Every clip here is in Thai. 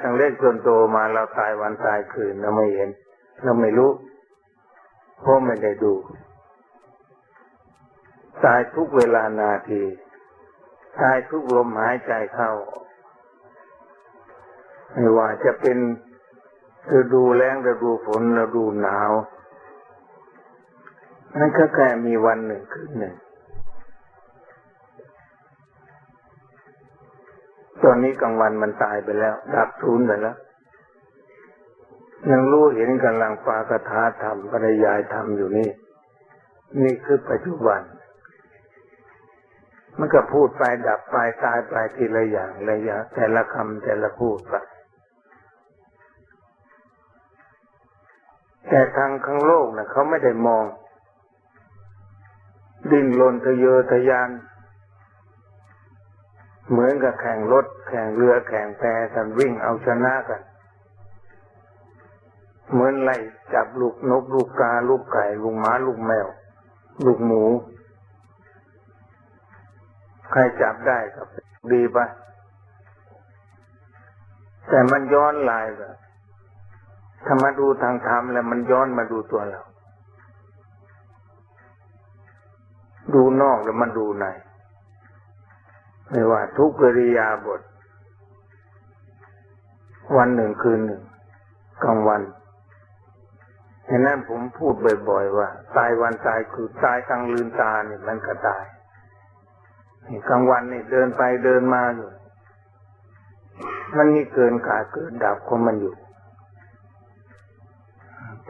ทั้งเล็กจนโตมาเราตายวันตายคืนเราไม่เห็น เราไม่รู้เพราะไม่ได้ดู ตายทุกเวลานาที ตายทุกลมหายใจเข้าไม่ว่าจะเป็นฤดูแล้งฤดูฝนฤดูหนาวนั่นก็แค่มีวันหนึ่งคืนหนึ่ง ตอนนี้กลางวันมันตายไปแล้ว ดับทุนไปแล้ว ยังรู้เห็นกำลังปากถาธรรมปริยายธรรมอยู่นี่ นี่คือปัจจุบัน มันก็พูดไปดับไปตายไปทีละอย่างละอย่างแต่ละคำแต่ละพูดไปแต่ทางข้างโลกนะเขาไม่ได้มอง ดิ้นรนทะเยอทะยาน เหมือนกับแข่งรถ แข่งเรือแข่งแพกันวิ่งเอาชนะกัน เหมือนไล่จับลูกนกลูกกาลูกไก่ลูกหมาลูกแมว ลูกหมู ใครจับได้ก็ดีไปแต่มันย้อนลายแบบถ้ามาดูทางธรรมแล้วมันย้อนมาดูตัวเรา ดูนอกแล้วมันดูใน ไม่ว่าทุกกริยาบท วันหนึ่งคืนหนึ่งกลางวันเห็นนั้นผมพูดบ่อยๆว่า ตายวันตายคือตายกลางลืนตาเนี่ยมันก็ตายกลางวันนี่เดินไปเดินมาอยู่ มันมีเกินขาเกินดับของมันอยู่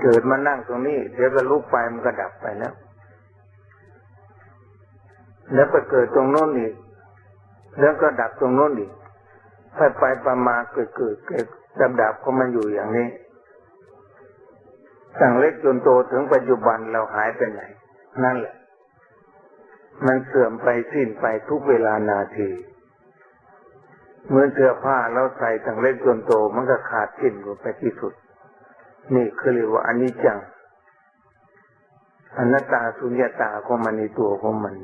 เกิดมานั่งตรงนี้เดี๋ยวก็ลุกไปมันก็ดับไปแล้ว แล้วไปเกิดตรงโน้นอีก แล้วก็ดับตรงโน้นอีกถ้าไปประมาเกิดเกิดเกิดดับดับก็มันอยู่อย่างนี้ตั้งเล็กจนโตถึงปัจจุบันเราหายไปไหน นั่นแหละ มันเสื่อมไปสิ้นไปทุกเวลานาทีเหมือนเสื้อผ้าเราใส่ตั้งเล็กจนโตมันก็ขาดสิ้นลงไปที่สุด นี่คือเรียกว่าอนิจจังอนัตตาสุญญาตาของมันในตัวของมัน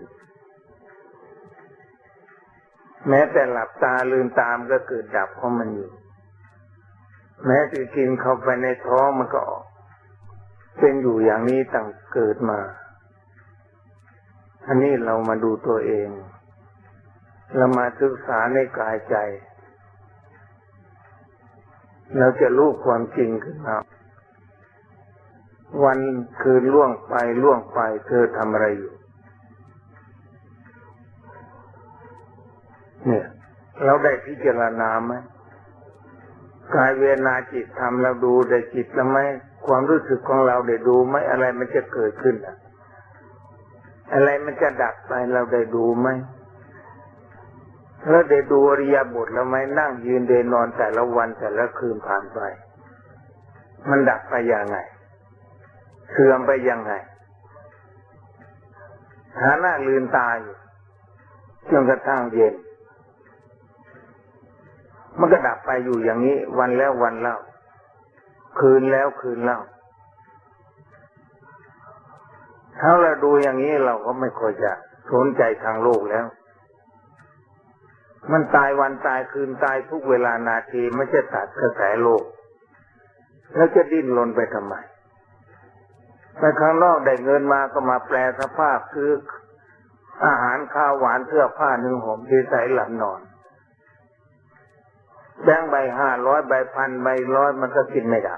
แม้แต่หลับตาลืมตามก็เกิดดับของมันอยู่ แม้จะกินเข้าไปในท้องมันก็ออก เป็นอยู่อย่างนี้ตั้งเกิดมา อันนี้เรามาดูตัวเอง เรามาศึกษาในกายใจ เราจะรู้ความจริงขึ้นมาวันคืนล่วงไปล่วงไปเธอทำอะไรอยู่ เราได้พิจารณาไหมกายเวนาจิตทำเราดูได้จิตแล้วไหมความรู้สึกของเราได้ดูไหมอะไรมันจะเกิดขึ้นอะอะไรมันจะดับไปเราได้ดูไหมแล้วได้ดูอริยบทแล้วไหมนั่งยืนเดินนอนแต่ละวันแต่ละคืนผ่านไป มันดับไปย่างไงเสื่อมไปยังไงฐานะลืนตายจนกระทั่งเย็น มันก็ดับไปอยู่อย่างนี้ วันแล้ววันเล่า คืนแล้วคืนเล่า ถ้าเราดูอย่างนี้เราก็ไม่ค่อยจะสนใจทางโลกแล้ว มันตายวันตายคืนตายทุกเวลานาทีไม่จะตัดกระแสโลก แล้วจะดิ้นรนไปทำไมไปข้างนอกได้เงินมาก็มาแปลสภาพคืออาหารข้าวหวานเสื้อผ้าหนึ่งห่มที่ใส่หลับนอน แบงใบห้าร้อยใบพันใบร้อยมันก็กินไม่ได้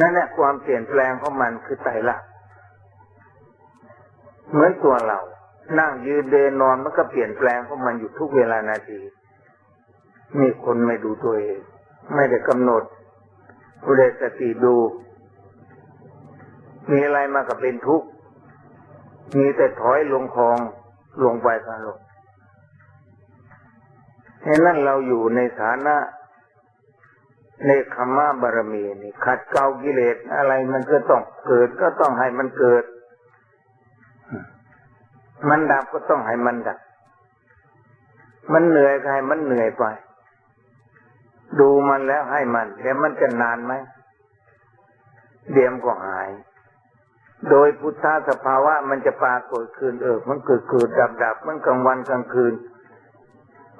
นั่นแหละความเปลี่ยนแปลงของมันคือไตรลักษณ์เหมือนตัวเรา นั่งยืนเดินนอนมันก็เปลี่ยนแปลงของมันอยู่ทุกเวลานาทีนี่คนไม่ดูตัวเอง ไม่ได้กำหนดผู้ใดสติดู มีอะไรมากับเป็นทุกข์มีแต่ถอยลงคลองลงไปกันลง ฉะนั้นเราอยู่ในฐานะในคำมาบารมีนี่ขัดเกลากิเลสอะไรมันก็ต้องเกิดก็ต้องให้มันเกิด มันดับก็ต้องให้มันดับ มันเหนื่อยก็ให้มันเหนื่อยไป ดูมันแล้วให้มันเดี๋ยวมันจะนานไหมเดี๋ยวก็หาย โดยพุทธสภาวะมันจะปรากฏคืนเออมันเกิดเกิดดับดับมันกลางวันกลางคืน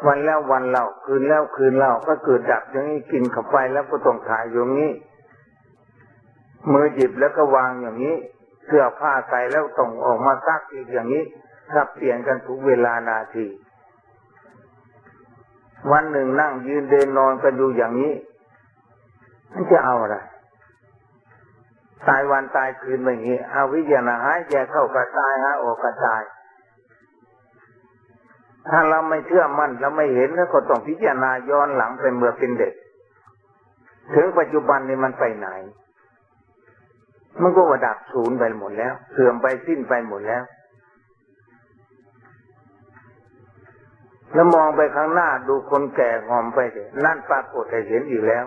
วันแล้ววันเล่าคืนแล้วคืนเล่าก็เกิดดับอย่างนี้กินเข้าไปแล้วก็ต้องถ่ายอย่างนี้ มือหยิบแล้วก็วางอย่างนี้ เสื้อผ้าใส่แล้วต้องออกมาซักอีกอย่างนี้สับเปลี่ยนกันทุกเวลานาที วันหนึ่งนั่งยืนเดินนอนกันอยู่อย่างนี้มันจะเอาอะไรตายวันตายคืนแบบนี้เอาวิญญาณหายใจเข้ากระตายหายออกกระตาย ถ้าเราไม่เชื่อมั่นเราไม่เห็นแล้วก็ต้องพิจารณาย้อนหลังไปเมื่อเป็นเด็ก ถึงปัจจุบันนี้มันไปไหน มันก็ว่าดับศูนย์ไปหมดแล้ว เสื่อมไปสิ้นไปหมดแล้ว แล้วมองไปข้างหน้าดูคนแก่หอมไปเลยนั่นปรากฏให้เห็นอีกแล้ว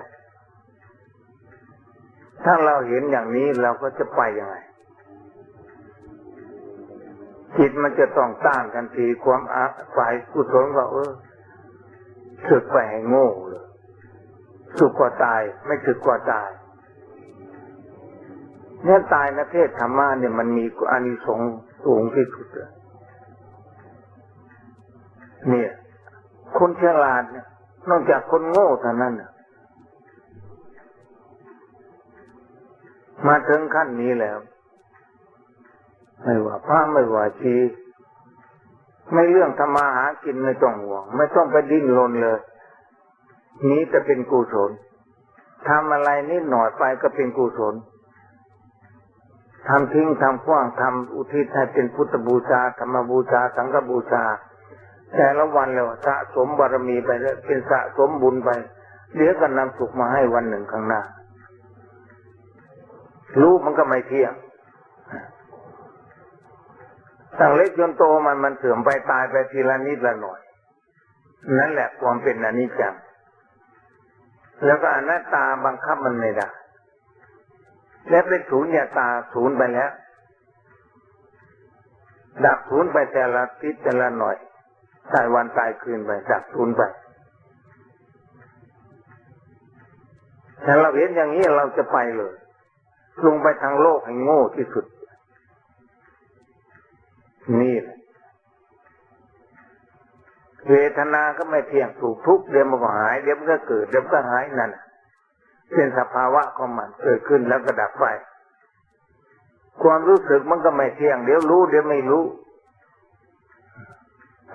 ถ้าเราเห็นอย่างนี้เราก็จะไปยังไง จิตมันจะต้องต้านทันทีความอาฝ่ายกุศลก็เออถึกไปให้โง่เลยสุขกว่าตาย ไม่ถึกกว่าตายเนี่ยตายในเพศธรรมะเนี่ยมันมีอานิสงส์สูงที่สุดเลยเนี่ย คนฉลาดเนี่ยนอกจากคนโง่เท่านั้นมาถึงขั้นนี้แล้ว ไม่ว่าพระไม่ว่าชีไม่เรื่องธรรมาหากินไม่ต้องห่วง ไม่ต้องไปดิ้นรนเลย นี้จะเป็นกุศลทำอะไรนิดหน่อยไปก็เป็นกุศลทำทิ้งทำขว้างทำอุทิศให้เป็นพุทธบูชาธรรมบูชา สังฆบูชา แต่ละวันเลยสะสมบารมีไปแล้วเป็นสะสมบุญไปเดี๋ยวก็นำสุขมาให้วันหนึ่งข้างหน้า รู้มันก็ไม่เที่ยง ตั้งเล็กจนโตมันมันเสื่อมไปตายไปทีละนิดละหน่อย นั่นแหละความเป็นอนิจจังแล้วก็อนัตตาบังคับมันไม่ได้และเป็นศูนย์ยาตาศูนย์ไปแล้ว ดับศูนย์ไปแต่ละทิศแต่ละหน่อยตายวันตายคืนไปดับศูนย์ไปถ้าเราเห็นอย่างนี้เราจะไปเลยลงไปทางโลกให้โง่ที่สุด นี่แหละเวทนาก็ไม่เที่ยงถูกทุกเดี๋ยวมันก็หายเดี๋ยวมันก็เกิดเดี๋ยวมันก็หายนั่นเป็นสภาวะของมันเกิดขึ้นแล้วก็ดับไป ความรู้สึกมันก็ไม่เที่ยง เดี๋ยวรู้เดี๋ยวไม่รู้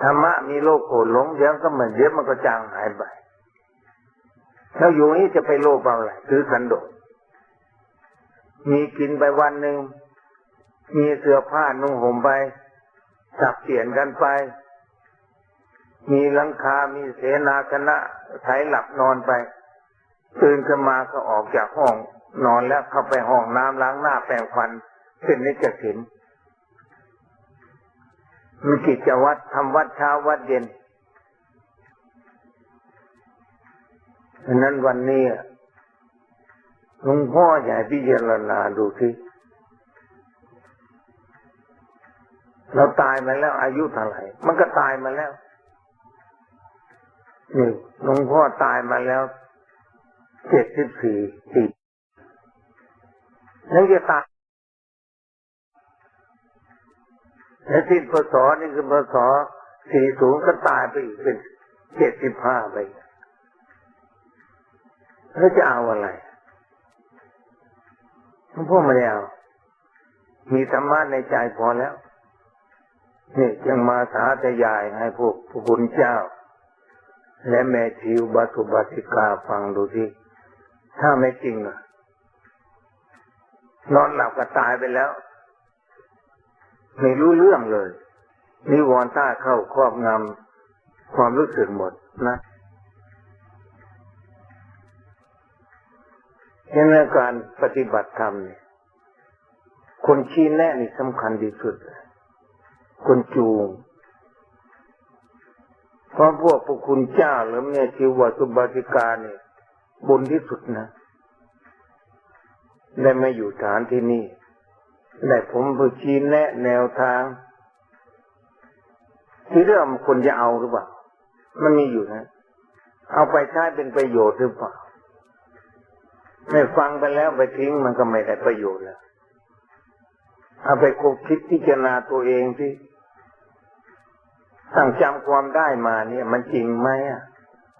ธรรมะมีโลกโกรธหลงเดี๋ยวก็เหมือนเดี๋ยวมันก็จางหายไปแล้วอยู่นี้จะไปโลภเอาอะไรคือสันโดษมีกินไปวันหนึ่งมีเสื้อผ้านุ่งห่มไป สับเปลี่ยนกันไป มีหลังคา มีเสนาคณะไถหลับนอนไป ตื่นขึ้นมาก็ออกจากห้องนอนแล้วเข้าไปห้องน้ำล้างหน้าแปรงฟันเป็นนิจถินมีกิจวัตรทำวัดเช้าวัดเย็นฉะนั้นวันนี้หลวงพ่อใหญ่พิจารณาดูที่ เราตายมาแล้ว อายุเท่าไหร่ มันก็ตายมาแล้วนี่หลวงพ่อตายมาแล้วเจ็ดสิบสี่ปีแล้วจะตายแล้วสิ้นพศนี่คือพศสี่ศูนย์ก็ตายไปอีกเป็นเจ็ดสิบห้าไปแล้วจะเอาอะไรลวงพ่อไม่ได้เอามีธรรมะในใจพอแล้ว นี่จึงมาสาธยายให้พวกพระคุณเจ้า และแม่ชีวบัตุบัติกาฟังดูสิถ้าไม่จริงอะนอนหลับก็ตายไปแล้ว ไม่รู้เรื่องเลยนิวรณ์ต้าเข้าครอบงำความรู้สึกหมดนะดังนั้นการปฏิบัติธรรมเนี่ยคนชี้แนะนี่สำคัญที่สุด คนจูงเพราะพวกพวกคุณเจ้าหรือแม่ชีวสุบาติกาเนี่ยบุญที่สุดนะ ได้มาอยู่ฐานที่นี่ได้ผมผู้ชี้แนะแนวทาง ที่เรื่องคนจะเอาหรือเปล่า มันมีอยู่นะ เอาไปใช้เป็นประโยชน์หรือเปล่าไม่ฟังไปแล้วไปทิ้งมันก็ไม่ได้ประโยชน์แล้วเอาไปคบคิดพิจารณาตัวเองที่ ตั้งจำความได้มาเนี่ย มันจริงไหมอะ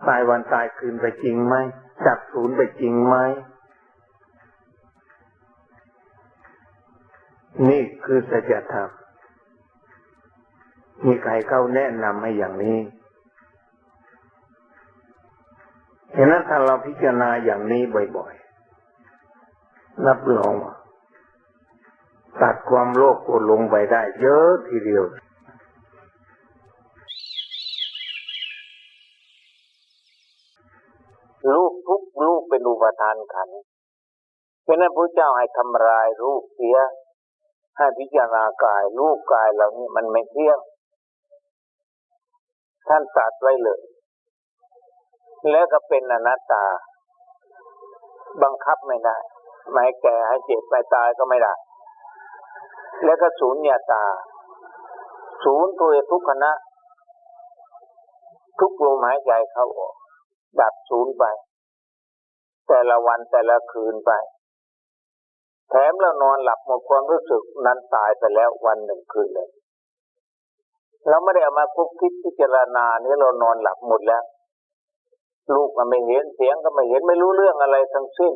ตายวันตายคืนไปจริงไหมจับศูนย์ไปจริงไหมนี่คือสัจธรรมมีใครเข้าแนะนำให้อย่างนี้เห็นนั้นถ้าเราพิจารณาอย่างนี้บ่อยๆ รับรองว่าตัดความโลภโกรธลงไปได้เยอะทีเดียว รูปทุกรูปเป็นอุปทานขันเพราะนั้นพระเจ้าให้ทำลายรูปเสียให้พิจารณากายรูปกายเหล่านี้มันไม่เที่ยง ท่านตัดไว้เลย แล้วก็เป็นอนัตตา บังคับไม่ได้ไม่ให้แก่ให้เจ็บไปตายก็ไม่ได้ แล้วก็ศูนย์ยาตา ศูนย์ตัวทุกขณะ ทุกลมหายใจเข้าออก ดับศูนย์ไป แต่ละวันแต่ละคืนไป แถมเรานอนหลับหมดความรู้สึกนั้นตายไปแล้ววันหนึ่งคืนเลยเราไม่ได้เอามาคุกคิดพิจารณานี่เรานอนหลับหมดแล้ว ลูกมันไม่เห็นเสียงก็ไม่เห็นไม่รู้เรื่องอะไรทั้งสิ้น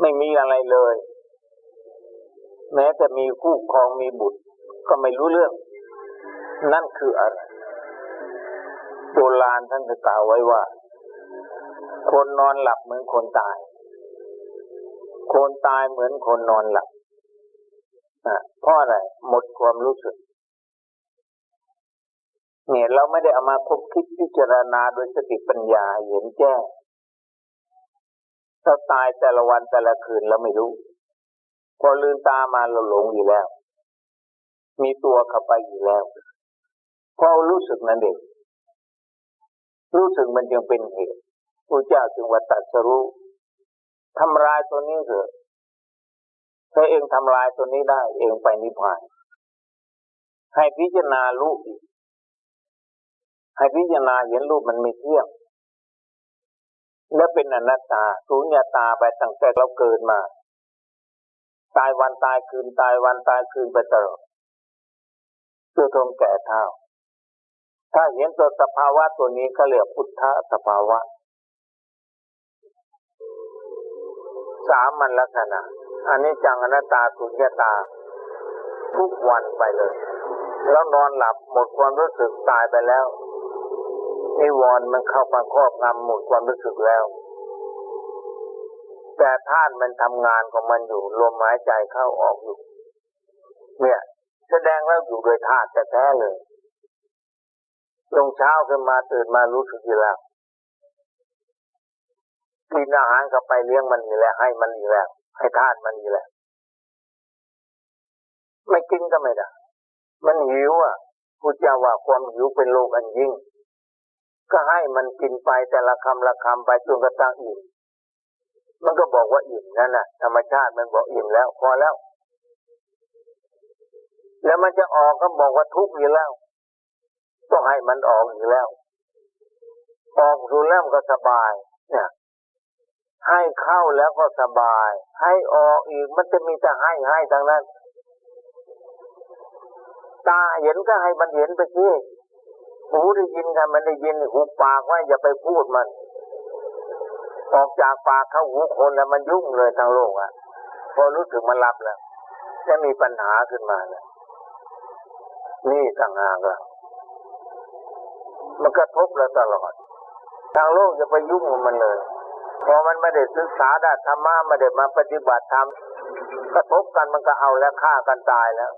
ไม่มีอะไรเลย แม้แต่มีคู่ครองมีบุตร ก็ไม่รู้เรื่อง นั่นคืออะไร โบราณท่านกล่าวไว้ว่า คนนอนหลับเหมือนคนตาย คนตายเหมือนคนนอนหลับเพราะอะไรหมดความรู้สึกเนี่ยเราไม่ได้เอามาคบคิดพิจารณาโดยสติปัญญาเห็นแจ้งเราตายแต่ละวันแต่ละคืนเราไม่รู้ พอลืมตามาเราหลงอยู่แล้ว มีตัวเข้าไปอยู่แล้วพอรู้สึกนั่นเอง รู้สึกมันจึงเป็นเหตุพระเจ้าจึงว่าตัดสรู้ทำลายตัวนี้เถอะถ้าเองทำลายตัวนี้ได้ เองไปนิพพาน ให้พิจารณาลูกอีกให้พิจารณาเห็นรูปมันไม่เที่ยงและเป็นอนัตตาสูญญาตาไปตั้งแต่เราเกิดมา ตายวันตายคืนตายวันตายคืนไปตลอดเพื่อทงแก่เท่า ถ้าเห็นตัวสภาวะตัวนี้ก็เรียกพุทธสภาวะ สามันลักษณะอันนี้จังอนัตตาสุญญตา ทุกวันไปเลย แล้วนอนหลับหมดความรู้สึกตายไปแล้วนิวรณ์มันเข้ามาครอบงำหมดความรู้สึกแล้ว แต่ท่านมันทำงานของมันอยู่ลมหายใจเข้าออกอยู่ เนี่ย แสดงแล้วอยู่โดยธาตุแท้เลย ลงเช้าขึ้นมาตื่นมารู้สึกอยู่แล้วกินอาหารก็ไปเลี้ยงมันอีกแล้วให้มันอีกแล้วให้ทานมันอีกแล้วไม่กินก็ไม่ได้ มันหิวอะพุทธเจ้าว่าความหิวเป็นโรคอันยิ่ง ก็ให้มันกินไปแต่ละคำละคำไปจนกระทั่งอิ่มมันก็บอกว่าอิ่มนั่นแหละธรรมชาติมันบอกอิ่มแล้ว พอแล้ว แล้วมันจะออกก็บอกว่าทุกข์อยู่แล้ว ต้องให้มันออกอยู่แล้ว ออกดูแล้วก็สบาย เนี่ย ให้เข้าแล้วก็สบาย ให้ออกอีกมันจะมีแต่ให้ให้ทางนั้น ตาเห็นก็ให้มันเห็นไปสิหูได้ยินกันมันได้ยินหูปากไว้อย่าไปพูดมัน ออกจากปากเข้าหูคนแล้วมันยุ่งเลยทางโลกอะ พอรู้สึกมันรับแล้วจะมีปัญหาขึ้นมาเนี่ยนี่ต่างหากแล้ว มันกระทบเราตลอด ทางโลกจะไปยุ่งกับมันเลยพอมันไม่ได้ศึกษาด้านธรรมะไม่ได้มาปฏิบัติธรรมกระทบกันมันก็เอาแล้วฆ่ากันตายแล้ว